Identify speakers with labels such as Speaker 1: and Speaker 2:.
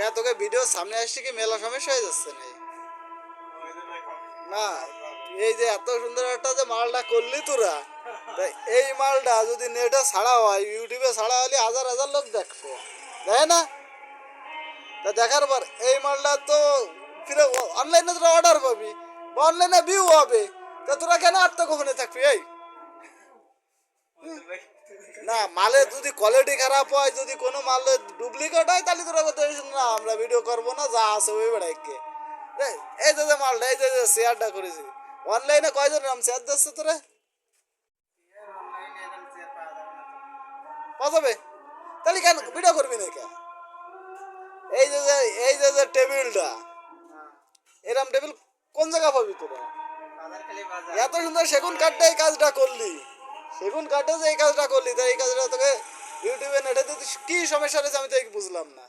Speaker 1: কে তোকে ভিডিও সামনে আসছে কি মেলা সমস্যা হয়ে যাচ্ছে না না, এই যে এত সুন্দর একটা যে মালটা করলি তোরা, তা এই মালটা যদি নেটে ছাড়া হয় ইউটিউবে ছাড়া হলে হাজার হাজার লোক দেখবে। তাই না? তা দেখার পর এই মালটা তো ফিরে অনলাইনে তোরা অর্ডার পাবি, বা অনলাইনে ভিউ হবে। তা তোরা কেন আত্মগোপনে থাকবি? এই না মালের যদি কোয়ালিটি খারাপ হয় যদি কোনো মালের ডুপ্লিকেট হয় তাহলে তোরা বলতে না আমরা ভিডিও করব না যা আছে ওই বেড়াইকে। এই এই যে মালটা এই যে শেয়ারটা করেছি। অনলাইনে কয়জন নাম শেয়ার দিচ্ছে তোরা? পাঠাবে তাহলে কেন ভিডিও করবি না কেন? এই যে যে এই যে যে টেবিলটা এরম টেবিল কোন জায়গা পাবি তোরা? এত সুন্দর সেগুন কাঠটা এই কাজটা করলি। সেগুন কাটে যে এই কাজটা করলি তাই এই কাজটা তোকে ইউটিউবে নেটে তুই কি সমস্যা রয়েছে আমি তো বুঝলাম না।